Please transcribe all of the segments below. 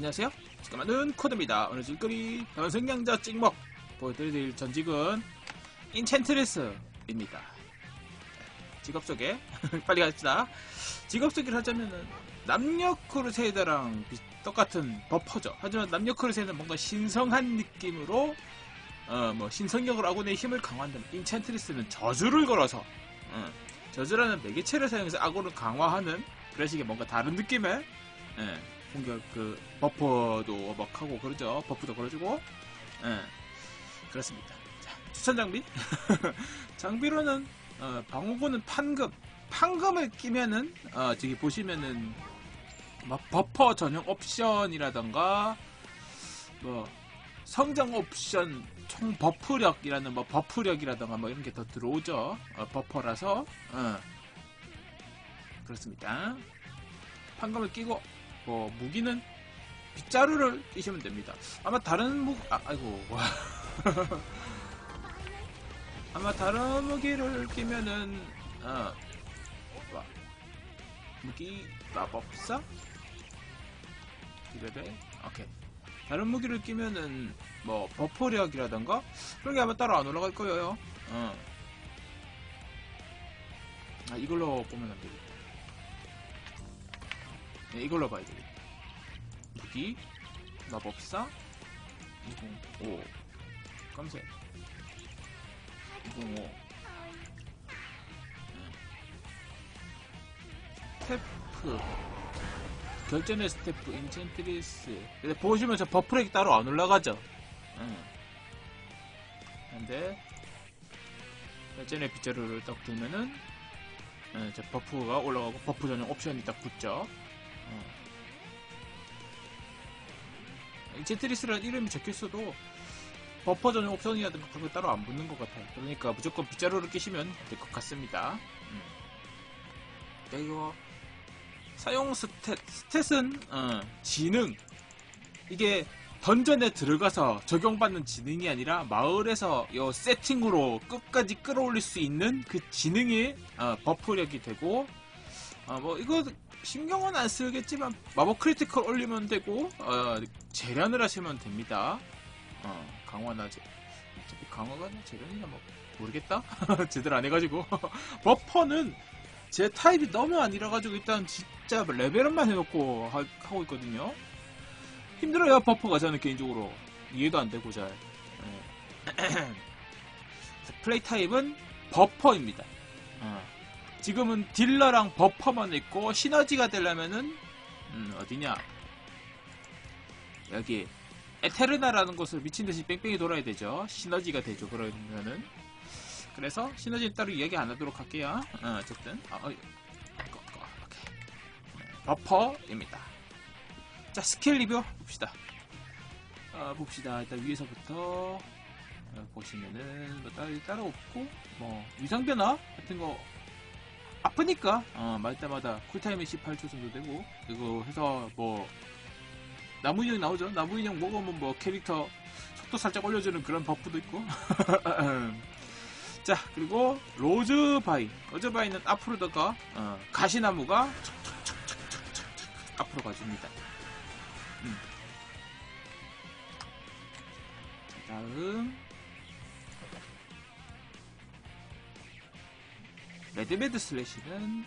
안녕하세요. 지금은 코드입니다. 오늘 질거리 현생양자 찍먹 보여드릴 전직은 인챈트리스입니다. 직업 소개 빨리 갑시다. 직업 소개를 하자면은 남녀 크루세이더랑 비- 똑같은 버퍼죠. 하지만 남녀 크루세이더는 뭔가 신성한 느낌으로 어 뭐 신성력을 아군의 힘을 강화한다면 인챈트리스는 저주를 걸어서 어, 저주라는 매개체를 사용해서 아군을 강화하는 그런 식의 뭔가 다른 느낌의 예, 공격 그 버퍼도 막 하고 그러죠. 버프도 걸어주고 예, 그렇습니다. 자, 추천 장비 장비로는 어, 방어구는 판금 판금을 끼면은 어, 저기 보시면은 막 버퍼 전용 옵션이라던가 뭐 성장 옵션 총 버프력이라는 뭐 버프력이라던가 뭐 이런 게 더 들어오죠. 어, 버퍼라서 어, 그렇습니다. 판금을 끼고 뭐 무기는 빗자루를 끼시면 됩니다. 아마 다른 무 아, 아이고 와. 아마 다른 무기를 끼면은 어 와. 무기 마법사 이레벨 오케이 다른 무기를 끼면은 뭐 버퍼력이라던가 그런 게 아마 따로 안 올라갈 거예요. 어. 아 이걸로 보면 안 되겠다. 네, 이걸로 봐야 되겠다. 무기, 마법사, 205, 검색, 205, 음. 스태프, 결전의 스태프, 인챈트리스. 근데 보시면 저 버프렉이 따로 안 올라가죠? 응. 근데, 결전의 빗자루를 딱 들면은, 예, 저 버프가 올라가고 버프 전용 옵션이 딱 붙죠. 제트리스라는 이름이 적혀있어도 버퍼 전용 옵션이라든가 그런 거 따로 안 붙는 것 같아요. 그러니까 무조건 빗자루를 끼시면 될 것 같습니다. 음. 그리고 사용 스탯, 스탯은 어, 지능 이게 던전에 들어가서 적용받는 지능이 아니라 마을에서 요 세팅으로 끝까지 끌어올릴 수 있는 그 지능이 어, 버프력이 되고 어, 뭐 이거 신경은 안 쓰겠지만 마법 크리티컬 올리면 되고 어, 재련을 하시면 됩니다. 어, 강화나 재 어차피 강화가 재련이나 뭐 모르겠다. 제대로 안 해가지고 버퍼는 제 타입이 너무 아니라가지고 일단 진짜 레벨업만 해놓고 하, 고 있거든요. 힘들어요 버퍼가 저는 개인적으로 이해도 안 되고 잘. 예. 플레이 타입은 버퍼입니다. 어. 지금은 딜러랑 버퍼만 있고 시너지가 되려면은 음, 어디냐? 여기 에테르나라는 곳을 미친듯이 뺑뺑이 돌아야 되죠. 시너지가 되죠 그러면은. 그래서 시너지는 따로 이야기 안 하도록 할게요. 어, 어쨌든. 어, 어. 네, 버퍼입니다. 자 스킬 리뷰 봅시다. 어, 봅시다. 일단 위에서부터 어, 보시면은 뭐 따로, 따로 없고 뭐 위상 변화 같은 거 아프니까. 어, 말 때마다 쿨타임이 18초 정도 되고. 그리고 해서 뭐 나무 인형 나오죠? 나무 인형 먹으면 뭐 캐릭터 속도 살짝 올려주는 그런 버프도 있고. 자 그리고 로즈바이 로즈바이는 앞으로다가 어, 가시나무가 앞으로 가줍니다. 음. 자, 다음 레드베드 슬래시는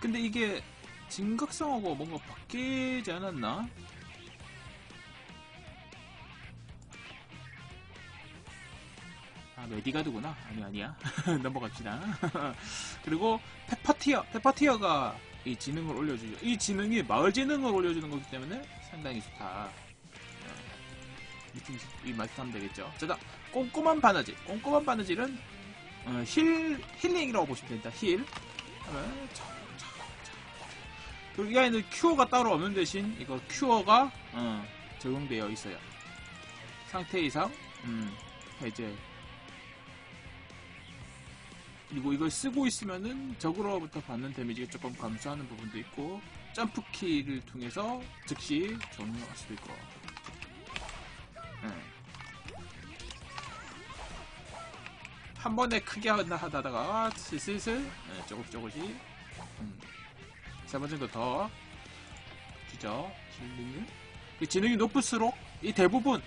근데 이게 진각성하고 뭔가 바뀌지 않았나? 아 메디가드구나. 아니 아니야. 넘어갑시다. 그리고 페퍼티어. 페퍼티어가 이 지능을 올려주죠. 이 지능이 마을 지능을 올려주는 거기 때문에 상당히 좋다. 어, 느낌 이 말씀하면 되겠죠. 자 다 꼼꼼한 바느질. 꼼꼼한 바느질은 어, 힐, 힐링이라고 보시면 됩니다. 힐. 하면, 자. 그리고 이 안에는 큐어가 따로 없는 대신, 이거 큐어가, 어, 적용되어 있어요. 상태 이상, 음, 해제. 그리고 이걸 쓰고 있으면은 적으로부터 받는 데미지가 조금 감소하는 부분도 있고, 점프키를 통해서 즉시 종료할 수도 있고. 음. 한 번에 크게 하다- 하다가 슬슬 네, 조금 조금씩 음, 세번 정도 더 주죠. 힐링을. 그 지능이 높을수록 이 대부분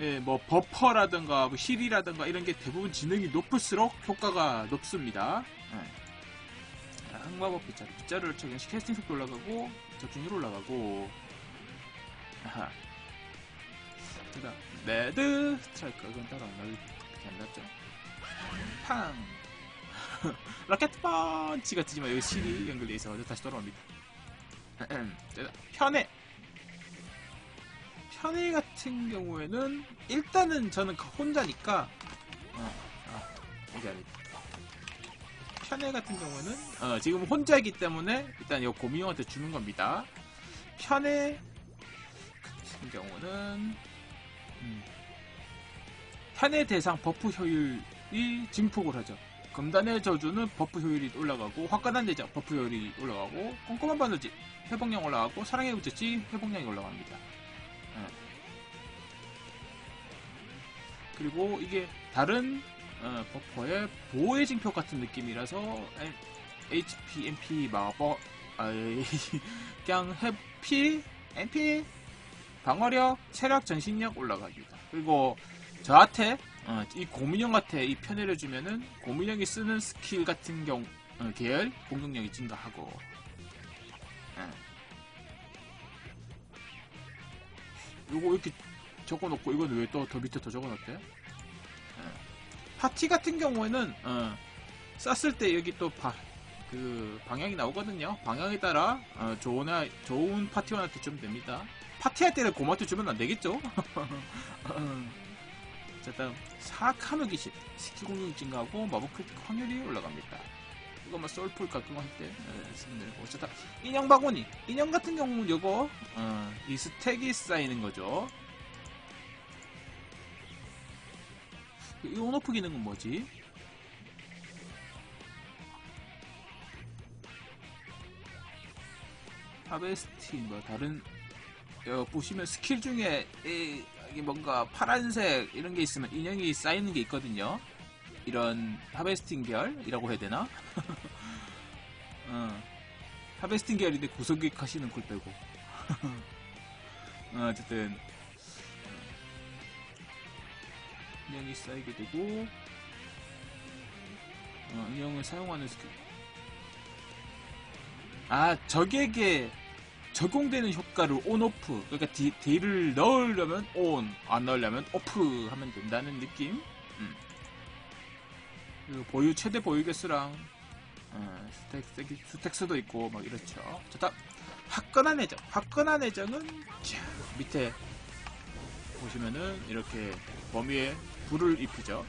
예, 뭐 버퍼라든가 뭐 힐이라든가 이런 게 대부분 지능이 높을수록 효과가 높습니다. 예. 자, 항마법 빗자루. 빗자루를 적용시 캐스팅 속도 올라가고 적중률 올라가고 아하. 그다음 레드 스트라이크 이건 따로 안 나올 게안 났죠. 팡 로켓 펀치가 뜨지만 여기 실이 연결돼 있어서 다시 돌아옵니다. 자, 편해 편해 같은 경우에는 일단은 저는 그 혼자니까 어, 아, 아니다. 편해 같은 경우는 어, 지금 혼자이기 때문에 일단 이 고민형한테 주는 겁니다. 편해 같은 경우는 음, 편해 대상 버프 효율 이 증폭을 하죠. 금단의 저주는 버프 효율이 올라가고 화끈한 대장 버프 효율이 올라가고 꼼꼼한 바느질 회복량 올라가고 사랑의 우체치 회복량이 올라갑니다. 어. 그리고 이게 다른 어, 버퍼의 보호의 징표 같은 느낌이라서 M- HP, MP, 마법, 아, 그냥 해피, MP, 방어력, 체력, 전신력 올라갑니다. 그리고 저한테 어, 이 고민형한테 이 편애를 주면은 고민형이 쓰는 스킬 같은 경우 어, 계열 공격력이 증가하고 예. 요거 이렇게 적어놓고 이건 왜 또 더 밑에 더 적어놨대? 예. 파티 같은 경우에는 어, 쐈을 때 여기 또 바, 그 방향이 나오거든요. 방향에 따라 어, 좋은 아- 좋은 파티원한테 주면 됩니다. 파티할 때는 고마트 주면 안 되겠죠? 자, 다음 사악함의 귀신 스킬 공격이 증가하고 마법 크리틱 확률이 올라갑니다. 뭐 솔풀 가끔 할때 어, 자, 다음 인형 바구니 인형 같은 경우는 요거 어, 이 스택이 쌓이는 거죠. 이 온오프 기능은 뭐지? 하베스틴 뭐 다른 어, 보시면 스킬 중에 이, 이 뭔가 파란색 이런 게 있으면 인형이 쌓이는 게 있거든요. 이런 하베스팅 계열이라고 해야 되나? 어, 하베스팅 계열인데 구속객 하시는 걸 빼고. 어, 어쨌든 어, 인형이 쌓이게 되고 어, 인형을 사용하는 스킬. 아 적에게 적용되는 효과 를 온오프 그러니까 디, 딜을 넣으려면 온, 안 넣으려면 오프 하면 된다는 느낌? 음. 그리고 보유 최대 보유 개수랑 어, 스택, 스택스도 있고 막 이렇죠. 자 다음 화끈한 애정. 화끈한 애정은 자, 밑에 보시면은 이렇게 범위에 불을 입히죠.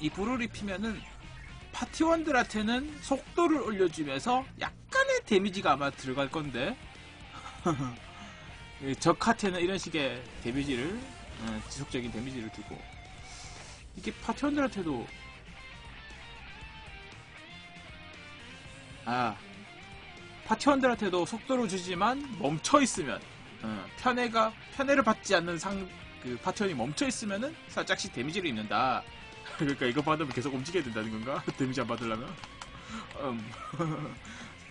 이 불을 입히면은 파티원들한테는 속도를 올려주면서 약간의 데미지가 아마 들어갈 건데 이 적한테는 이런 식의 데미지를 어, 지속적인 데미지를 주고 이게 파티원들한테도 아 파티원들한테도 속도를 주지만 멈춰 있으면 어, 편애가 편애를 받지 않는 상 그 파티원이 멈춰 있으면은 살짝씩 데미지를 입는다. 그러니까 이거 받으면 계속 움직여야 된다는 건가? 데미지 안 받으려면? 음,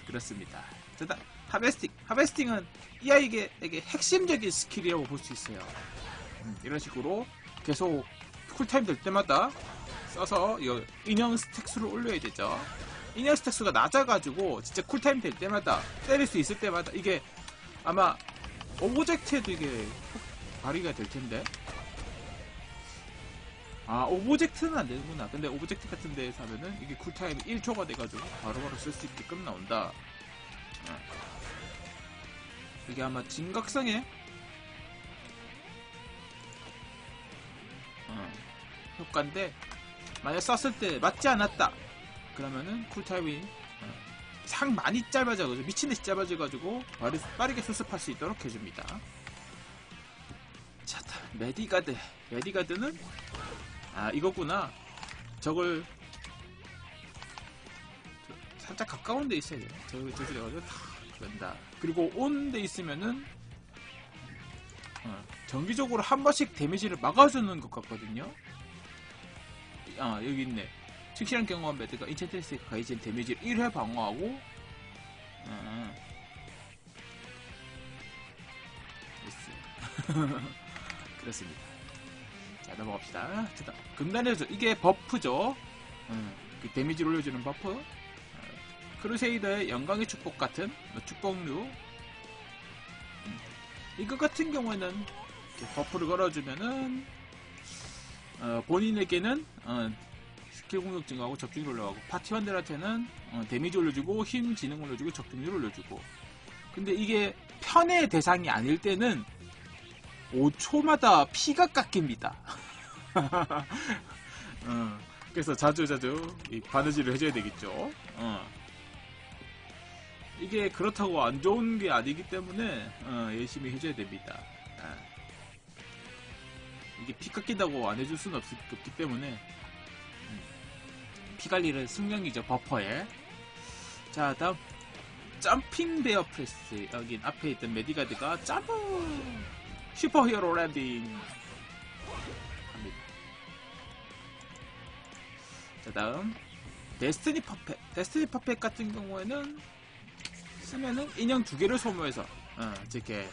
그렇습니다. 자, 다 하베스팅. 하베스팅은 이 아이에게 핵심적인 스킬이라고 볼 수 있어요. 음, 이런 식으로 계속 쿨타임 될 때마다 써서 인형 스택 수를 올려야 되죠. 인형 스택 수가 낮아가지고 진짜 쿨타임 될 때마다 때릴 수 있을 때마다 이게 아마 오브젝트에도 이게 발휘가 될 텐데 아 오브젝트는 안 되는구나 근데 오브젝트 같은 데에서 하면은 이게 쿨타임이 1초가 돼가지고 바로바로 쓸 수 있게끔 나온다 어. 이게 아마 진각성에 어, 효과인데 만약 썼을 때 맞지 않았다 그러면은 쿨타임이 어, 상 많이 짧아져 가지고 미친듯이 짧아져 가지고 빠르, 빠르게 수습할 수 있도록 해줍니다 자, 메디가드. 메디가드는 아 이거구나. 저걸 저- 살짝 가까운 데 있어야 돼요. 저 저기 가지고 다 된다. 그리고 온데 있으면은 어, 정기적으로 한 번씩 데미지를 막아주는 것 같거든요. 아 여기 있네. 특실한 경험한 매드가 인챈트리스가 가해진 데미지를 1회 방어하고 어, 그렇습니다. 자 넘어갑시다. 자, 금단의 이게 버프죠. 음, 그 데미지를 올려주는 버프. 어, 크루세이더의 영광의 축복 같은 뭐 축복류. 음, 이거 같은 경우에는 버프를 걸어주면은 어, 본인에게는 어, 스킬 공격 증가하고 적중률 올라가고 파티원들한테는 어, 데미지 올려주고 힘 지능 올려주고 적중률 올려주고 근데 이게 편의 대상이 아닐 때는 5초마다 피가 깎입니다. 어, 그래서 자주자주 이 바느질을 해줘야 되겠죠. 어. 이게 그렇다고 안 좋은 게 아니기 때문에 어, 열심히 해줘야 됩니다. 아. 이게 피 깎인다고 안 해줄 수는 없, 없기 때문에 음. 피 관리는 승령이죠 버퍼에. 자 다음 점핑 베어 프레스 여긴 앞에 있던 메디가드가 점프 슈퍼히어로 랜딩. 자 다음 데스티니 퍼펫 데스티니 퍼펫 같은 경우에는 쓰면은 인형 두 개를 소모해서 어, 이렇게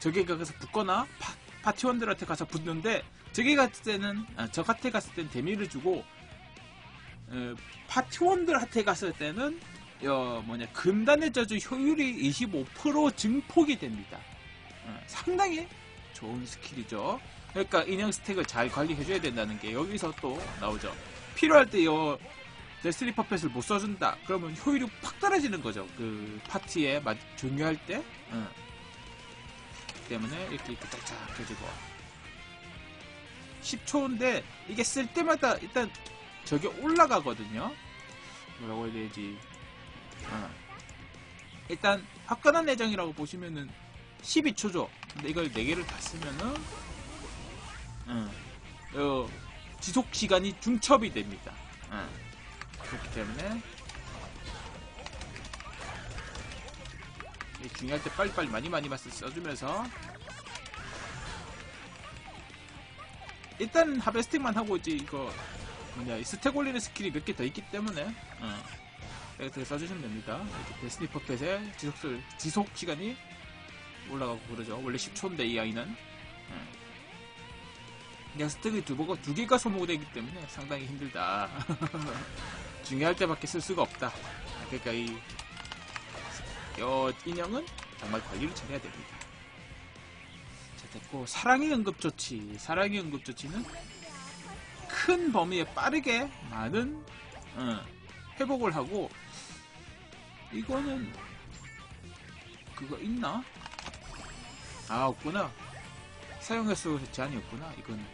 저기가 가서 붙거나 파, 파티원들한테 가서 붙는데 저기 갔을 때는 어, 저한테 갔을 때는 데미를 주고 어, 파티원들한테 갔을 때는 어, 뭐냐 금단의 저주 효율이 25% 증폭이 됩니다. 어, 상당히 좋은 스킬이죠. 그러니까 인형 스택을 잘 관리해줘야 된다는 게 여기서 또 나오죠. 필요할 때 요 데스니 퍼펫을 못 써준다. 그러면 효율이 팍 떨어지는 거죠. 그 파티에 마- 중요할 때. 응. 때문에 이렇게 이렇게 짝짝 해주고 10초인데 이게 쓸 때마다 일단 저게 올라가거든요. 뭐라고 해야 되지? 어. 일단 화끈한 내장이라고 보시면은 12초죠. 근데 이걸 4개를 다 쓰면은 어, 어, 지속 시간이 중첩이 됩니다. 어. 그렇기 때문에 이 중요할 때 빨리빨리 많이 많이 써주면서 일단 하베스팅만 하고 이제 이거 뭐냐 이 스택 올리는 스킬이 몇 개 더 있기 때문에 어, 이렇게 써주시면 됩니다. 이렇게 데스니 퍼펫의 지속, 지속 시간이 올라가고 그러죠. 원래 10초인데 이 아이는 음. 그냥 스택이 두, 번- 두 개가 소모되기 때문에 상당히 힘들다. 중요할 때밖에 쓸 수가 없다. 그러니까 이 어, 인형은 정말 관리를 잘해야 됩니다. 자 됐고 사랑의 응급조치. 사랑의 응급조치는 큰 범위에 빠르게 많은 어, 회복을 하고 이거는 그거 있나? 아 없구나. 사용 횟수 제한이 없구나. 이건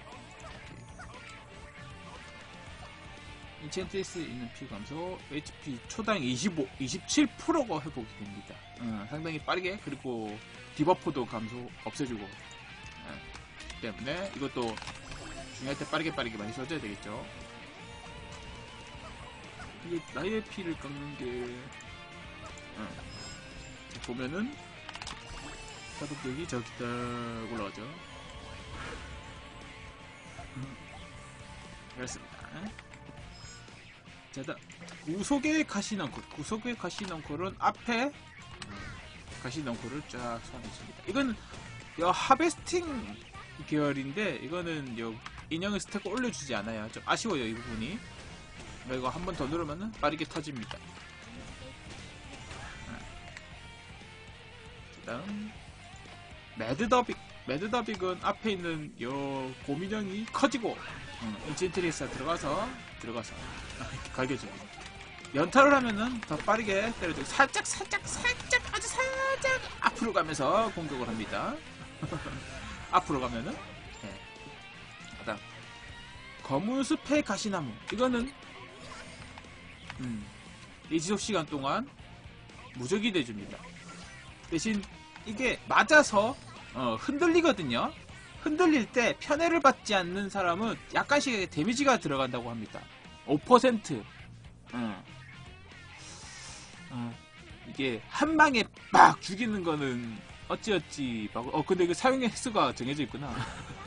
인첸티스 있는 피 감소, HP 초당 25, 27%가 회복이 됩니다. 어, 상당히 빠르게 그리고 디버프도 감소 없애주고 어, 때문에 이것도 중요할 때 빠르게 빠르게 많이 써줘야 되겠죠. 이게 나의 피를 깎는 게 어, 자, 보면은 사독력이 저기 딱 올라가죠. 음, 그렇습니다. 자, 다 구속의 가시넝쿨. 구속의 가시넝쿨은 앞에 음, 가시넝쿨을 쫙 소환해줍니다. 이건 요 하베스팅 계열인데 이거는 요 인형의 스택을 올려주지 않아요. 좀 아쉬워요 이 부분이. 뭐 이거 한 번 더 누르면은 빠르게 터집니다. 음. 다음 매드더빅. 매드더빅은 앞에 있는 요 곰인형이 커지고 음, 인젠트리스가 들어가서 들어가서 이렇게 갈겨줍니다. 연타를 하면은 더 빠르게 때려주고 살짝 살짝 살짝 아주 살짝 앞으로 가면서 공격을 합니다. 앞으로 가면은 네. 그다음 검은 숲의 가시나무 이거는 음, 이 지속 시간 동안 무적이 돼줍니다. 대신 이게 맞아서 어, 흔들리거든요. 흔들릴 때 편애를 받지 않는 사람은 약간씩 데미지가 들어간다고 합니다. 5%. 어. 어, 이게 한 방에 막 죽이는 거는 어찌어찌 막- 어 근데 그 사용의 횟수가 정해져 있구나.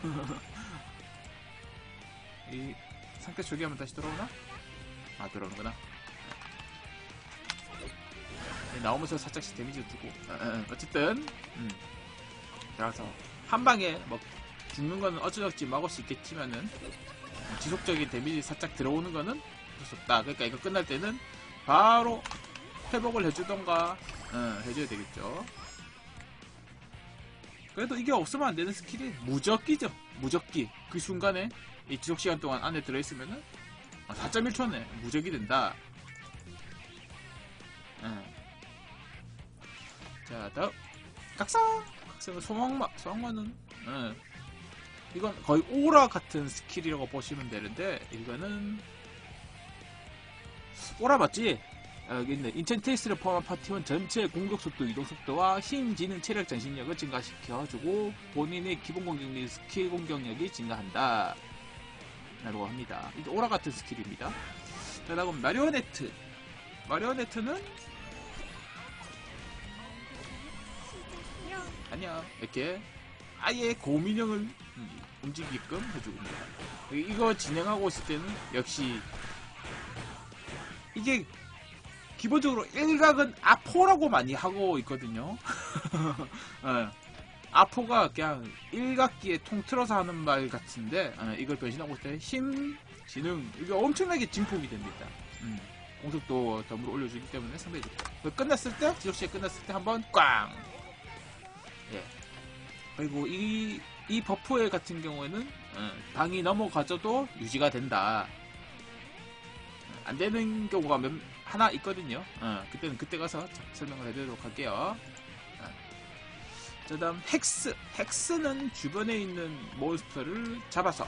이 상태 초기하면 다시 돌아오나? 아 들어오는구나. 네, 나오면서 살짝씩 데미지 주고 어, 어, 어쨌든 음. 들어가서 한 방에 뭐 죽는 거는 어쩌저쩌 막을 수 있겠지만은 지속적인 데미지 살짝 들어오는 거는 어쩔 수 없다. 그러니까 이거 끝날 때는 바로 회복을 해주던가 어, 해줘야 되겠죠. 그래도 이게 없으면 안 되는 스킬이 무적기죠. 무적기. 그 순간에 이 지속 시간 동안 안에 들어있으면은 4.1초네 무적이 된다. 어. 자 다음 각성. 각성은 소망마. 소망마는 어. 이건 거의 오라 같은 스킬이라고 보시면 되는데 이거는 오라 맞지? 아, 여기 있네. 인첸테이스를 포함한 파티원 전체 공격 속도, 이동 속도와 힘, 지능, 체력, 전신력을 증가시켜주고 본인의 기본 공격 및 스킬 공격력이 증가한다. 라고 합니다. 이게 오라 같은 스킬입니다. 자, 다음 마리오네트. 마리오네트는 안녕. 이렇게 아예 고민형을 음, 움직이게끔 해줍니다. 이거 진행하고 있을 때는 역시 이게 기본적으로 일각은 아포라고 많이 하고 있거든요. 어, 아포가 그냥 일각기에 통틀어서 하는 말 같은데 어, 이걸 변신하고 있을 때 힘, 지능 이게 엄청나게 증폭이 됩니다. 음, 공속도 덤으로 올려주기 때문에 상당히 좋다. 그 끝났을 때 지역시에 끝났을 때 한번 꽝. 예. 그리고 이, 이 버프에 같은 경우에는 어, 방이 넘어가져도 유지가 된다. 안 되는 경우가 몇, 하나 있거든요. 어, 그때는 그때 가서 자, 설명을 해드리도록 할게요. 어. 자, 다음 헥스. 헥스는 주변에 있는 몬스터를 잡아서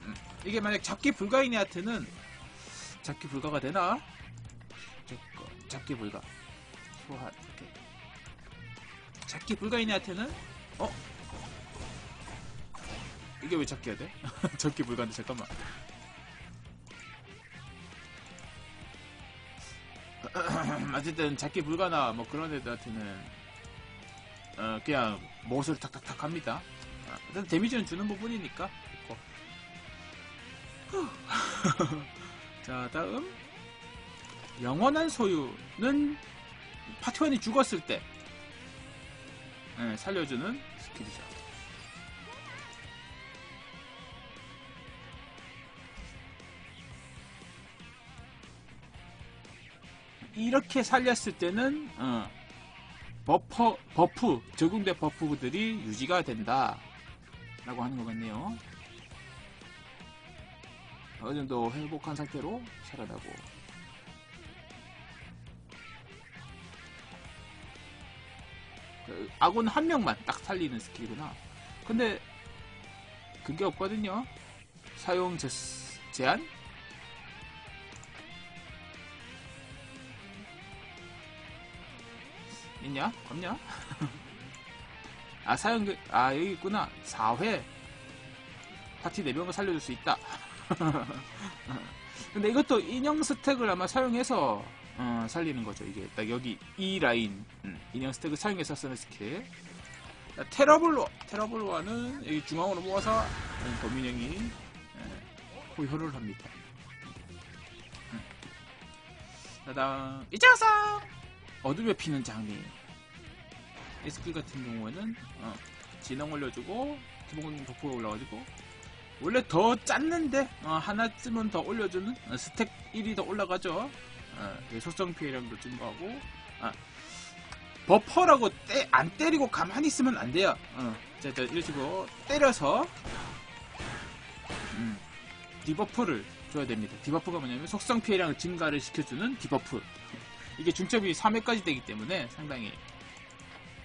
음, 이게 만약 잡기 불가인 애한테는 잡기 불가가 되나? 잡기 불가. 소환. 잡기 불가인 애한테는 어? 이게 왜 잡기 해야 돼? 잡기 불가인데 잠깐만. 어쨌든 잡기 불가나 뭐 그런 애들한테는 어 그냥 못을 탁탁탁 합니다. 아, 일단 데미지는 주는 부분이니까. 자 다음 영원한 소유는 파티원이 죽었을 때 예, 살려주는 스킬이죠. 이렇게 살렸을 때는 어, 버퍼 버프 적용된 버프들이 유지가 된다 라고 하는 것 같네요 어느 정도 회복한 상태로 살아나고 아군 한 명만 딱 살리는 스킬이구나 근데 그게 없거든요 사용 제, 제한 있냐? 없냐? 아, 사용, 아, 여기 있구나. 4회. 파티 4명을 살려줄 수 있다. 근데 이것도 인형 스택을 아마 사용해서, 어, 살리는 거죠. 이게 딱 여기 이 라인, 음, 인형 스택을 사용해서. 자, 테러블로, 테러블로와는 여기 중앙으로 모아서 음, 도민형이 예, 합니다. 음. 자, 다음, 이자사! 어둠에 피는 장미. 이 스킬 같은 경우에는 어, 진영 올려주고 기본 버프가 올라가지고 원래 더 짰는데 어, 하나쯤은 더 올려주는 어, 스택 1이 더 올라가죠. 어, 속성 피해량도 증가하고 아, 버퍼라고 때, 안 때리고 가만히 있으면 안 돼요. 어, 자, 자, 이런 식으로 때려서 음, 디버프를 줘야 됩니다. 디버프가 뭐냐면 속성 피해량을 증가를 시켜주는 디버프. 이게 중점이 3회까지 되기 때문에 상당히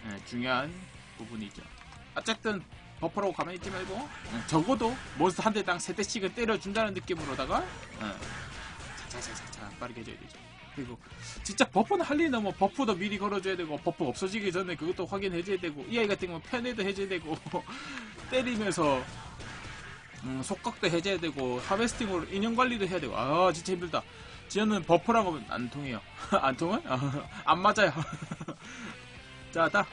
예, 중요한 부분이죠. 어쨌든 버퍼라고 가만히 있지 말고 예, 적어도 몬스터 한 대당 3대씩은 때려준다는 느낌으로다가 예, 차차차차차 빠르게 해줘야 되죠. 그리고 진짜 버퍼는 할 일이 너무 버프도 미리 걸어줘야 되고 버프 없어지기 전에 그것도 확인해줘야 되고 이 아이 같은 경우는 편에도 해줘야 되고 때리면서 음, 속각도 해줘야 되고 하베스팅으로 인형 관리도 해야 되고 아 진짜 힘들다. 지연은 버퍼라고 하면 안 통해요. 안 통해? 아, 안 맞아요. 자, 다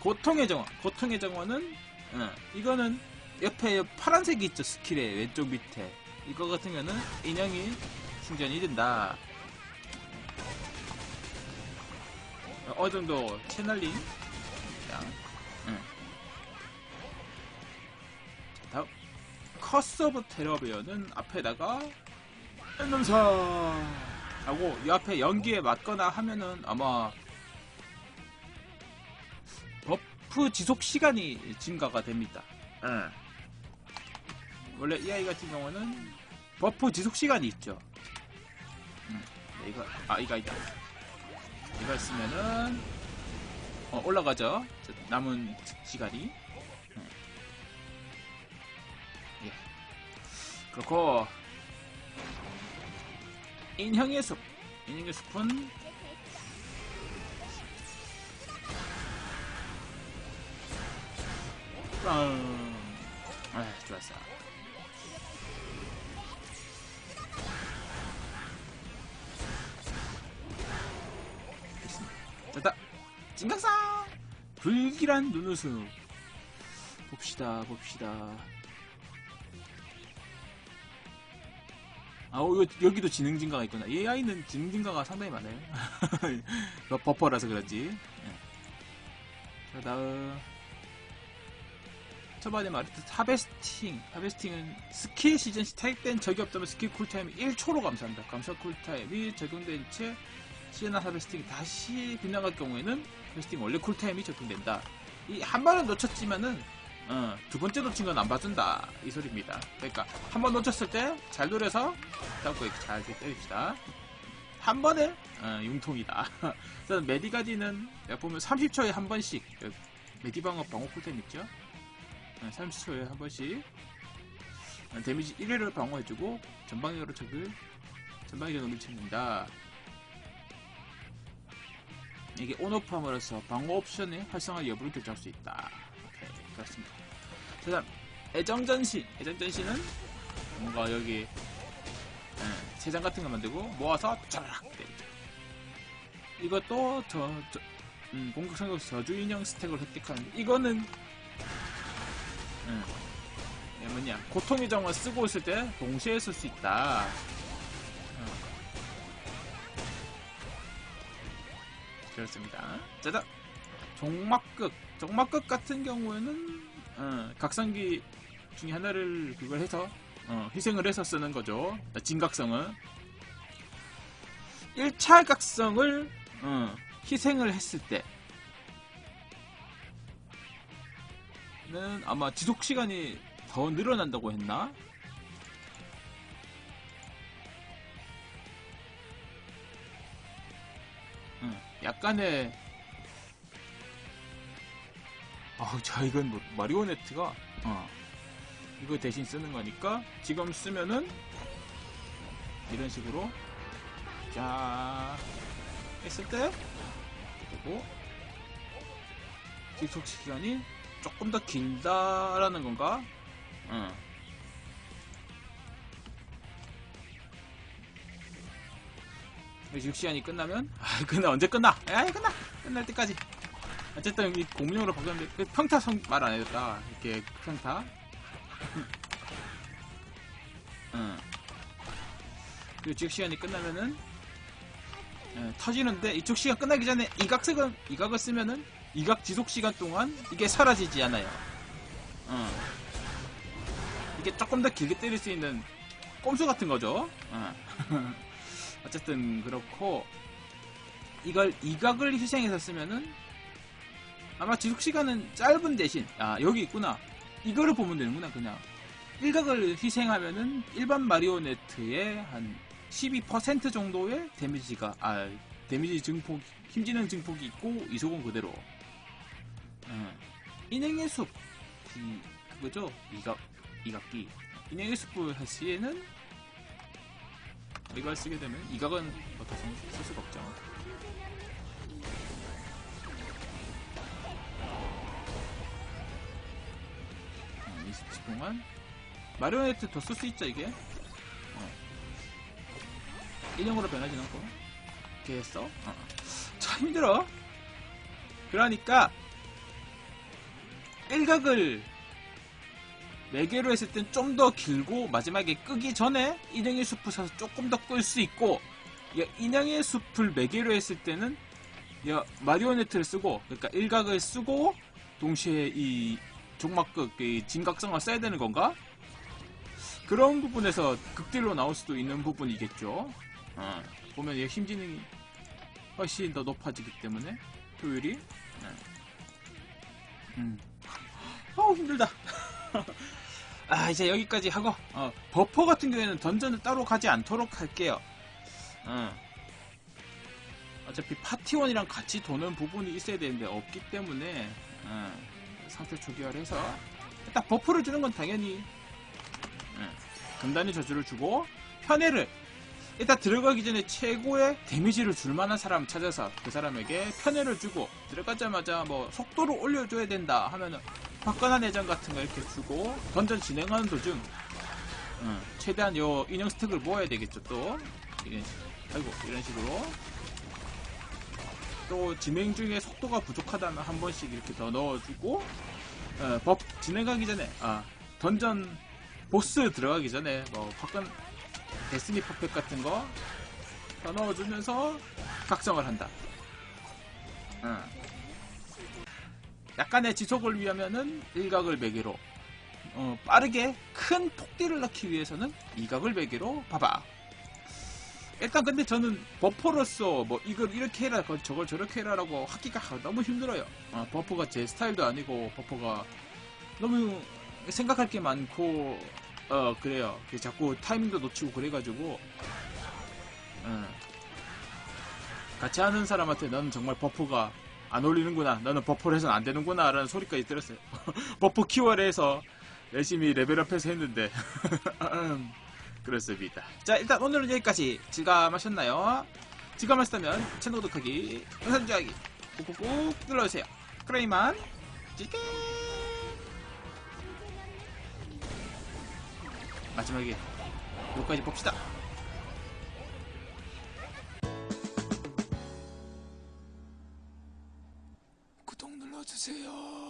고통의 정화. 고통의 정화는 어, 이거는 옆에 파란색이 있죠 스킬의 왼쪽 밑에. 이거 같은 경우는 인형이 충전이 된다. 어느 정도 채널링. 응. 자, 다음. 커스 오브 테러베어는 앞에다가 엔nom사 하고 이 앞에 연기에 맞거나 하면은 아마 버프 지속 시간이 증가가 됩니다. 응. 원래 이 아이 같은 경우는 버프 지속 시간이 있죠. 이거 아 이거 아니다. 이거 쓰면은 어, 올라가죠. 저 남은 시간이. 음. 예. 그렇고 인형의 숲. 인형의 숲은 음, 아, 좋았어. 됐다. 진각상! 불길한 눈웃음. 봅시다, 봅시다. 아, 어, 여기도 지능 증가가 있구나. AI는 지능 증가가 상당히 많아요. 버퍼라서 그런지. 예. 자, 다음. 초반에 말했던 하베스팅. 하베스팅은 스킬 시즌 시 타입된 적이 없다면 스킬 쿨타임이 1초로 감소한다. 감소 쿨타임이 적용된 채 시즌 하베스팅이 다시 빗나갈 경우에는 하베스팅 원래 쿨타임이 적용된다. 이 한 번은 놓쳤지만은 어, 두 번째 놓친 건 안 봐준다 이 소리입니다. 그러니까 한 번 놓쳤을 때 잘 노려서 거 이렇게 잘 때립시다. 한 번에 어, 융통이다. 그래서 메디가디는 내가 보면 30초에 한 번씩 그 메디방어 방어 쿨타임 있죠? 어, 30초에 한 번씩 어, 데미지 1회를 방어해주고 전방위로 적을 전방위로 밀쳐낸다. 이게 온오프함으로써 방어 옵션의 활성화 여부를 결정할 수 있다. 오케이, 그렇습니다. 자, 다음 애정전시. 애정전시는 뭔가 여기 예, 세장 같은 거 만들고 모아서 쫙 때리죠. 이것도 저, 저 음, 공격 성격 저주 인형 스택을 획득하는 이거는 음, 예, 뭐냐 고통의 정을 쓰고 있을 때 동시에 쓸 수 있다. 그렇습니다. 짜잔! 종막극. 종막극 같은 경우에는, 어, 각성기 중에 하나를 그걸 해서, 어, 희생을 해서 쓰는 거죠. 진각성은. 1차 각성을, 어, 희생을 했을 때, 는 아마 지속 시간이 더 늘어난다고 했나? 약간의 아우 자 이건 뭐 마리오네트가 어 이거 대신 쓰는 거니까 지금 쓰면은 이런 식으로 자 했을 때 그리고 지속 시간이 조금 더 길다라는 건가? 응. 지속 시간이 끝나면 아 끝나 언제 끝나? 아 끝나 끝날 때까지 어쨌든 이 공룡으로 바꿨는데 그 평타 말안 해줬다 이렇게 평타 응. 그리고 지속 시간이 끝나면은 예, 터지는데 이쪽 시간 끝나기 전에 이각색은 이각을 쓰면은 이각 지속 시간 동안 이게 사라지지 않아요. 응. 이게 조금 더 길게 때릴 수 있는 꼼수 같은 거죠. 응. 어쨌든 그렇고 이걸 이각을 희생해서 쓰면은 아마 지속 시간은 짧은 대신 아 여기 있구나. 이거를 보면 되는구나 그냥. 일각을 희생하면은 일반 마리오네트의 한 12% 정도의 데미지가 아 데미지 증폭 힘지능 증폭이 있고 이속은 그대로. 어, 인행의 숲. 이, 그거죠? 이각 이각기. 인행의 숲을 할 시에는 이걸 쓰게 되면 이각은 어떻게 쓸 수가 없죠. 어, 20초 동안 마리오네트 더 쓸 수 있죠 이게? 어. 인형으로 변하진 않고. 했어? 어. 참 힘들어. 그러니까 일각을 4개로 했을 땐 좀 더 길고 마지막에 끄기 전에 인형의 숲을 사서 조금 더 끌 수 있고 인형의 숲을 4개로 했을 때는 야, 마리오네트를 쓰고 그러니까 일각을 쓰고 동시에 이 종막극 이 진각성을 써야 되는 건가? 그런 부분에서 극딜로 나올 수도 있는 부분이겠죠. 어, 보면 얘 힘지능이 훨씬 더 높아지기 때문에 효율이. 네. 음. 어우 힘들다. 아 이제 여기까지 하고 어, 버퍼 같은 경우에는 던전을 따로 가지 않도록 할게요. 어. 어차피 파티원이랑 같이 도는 부분이 있어야 되는데 없기 때문에 어, 상태 초기화를 해서 일단 버프를 주는 건 당연히 어, 금단의 저주를 주고 편애를 일단 들어가기 전에 최고의 데미지를 줄 만한 사람 찾아서 그 사람에게 편애를 주고 들어가자마자 뭐 속도를 올려줘야 된다 하면은 화끈한 내장 같은 거 이렇게 주고 던전 진행하는 도중 어, 최대한 요 인형 스택을 모아야 되겠죠 또 이런 식- 아이고 이런 식으로 또 진행 중에 속도가 부족하다면 한 번씩 이렇게 더 넣어주고 어, 법 진행하기 전에 아 던전 보스 들어가기 전에 뭐 화끈 데스니 퍼펙 같은 거 더 넣어주면서 각성을 한다. 어. 약간의 지속을 위하면은 일각을 매개로 어, 빠르게 큰 폭딜을 넣기 위해서는 이각을 매개로 봐봐. 일단 근데 저는 버퍼로서 뭐 이걸 이렇게 해라 그 저걸 저렇게 해라 라고 하기가 너무 힘들어요. 어, 버퍼가 제 스타일도 아니고 버퍼가 너무 생각할 게 많고 어 그래요. 그 자꾸 타이밍도 놓치고 그래가지고 어. 같이 하는 사람한테 너는 정말 버퍼가 안 어울리는구나. 너는 버퍼를 해서는 안 되는구나. 라는 소리까지 들었어요. 버퍼 키워를 해서 열심히 레벨업해서 했는데 그렇습니다. 자 일단 오늘은 여기까지 즐감하셨나요? 즐감하셨다면 채널 구독하기, 영상 좋아하기 꾹꾹꾹 눌러주세요. 그럼 이만 찌개 마지막에 여기까지 봅시다. 주세요.